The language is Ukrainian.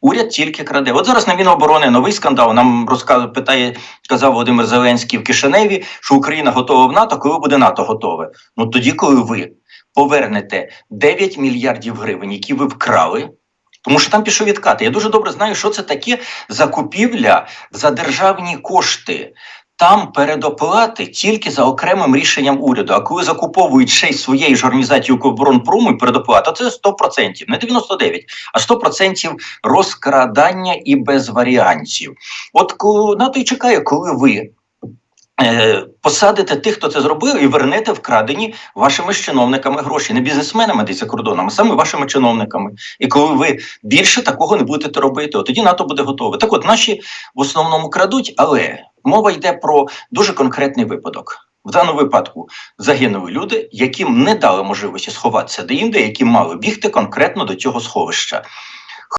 Уряд тільки краде. От зараз на Міноборони новий скандал. Нам розказує, питає, казав Володимир Зеленський в Кишиневі, що Україна готова в НАТО, коли буде НАТО готове. Ну тоді, коли ви повернете 9 мільярдів гривень, які ви вкрали. Тому що там пішов відкати. Я дуже добре знаю, що це таке закупівля за державні кошти. Там передоплати тільки за окремим рішенням уряду. А коли закуповують ще й своєї ж організації Укроборонпрому і передоплата, це 100%, не 99%, а 100% розкрадання і без варіантів. От НАТО й чекає, коли ви. е, Посадите тих, хто це зробив, і вернете вкрадені вашими чиновниками гроші, не бізнесменами десь за кордоном, а саме вашими чиновниками. І коли ви більше такого не будете робити, от тоді НАТО буде готове. Так, от наші в основному крадуть, але мова йде про дуже конкретний випадок. В даному випадку загинули люди, яким не дали можливості сховатися деінде, які мали бігти конкретно до цього сховища.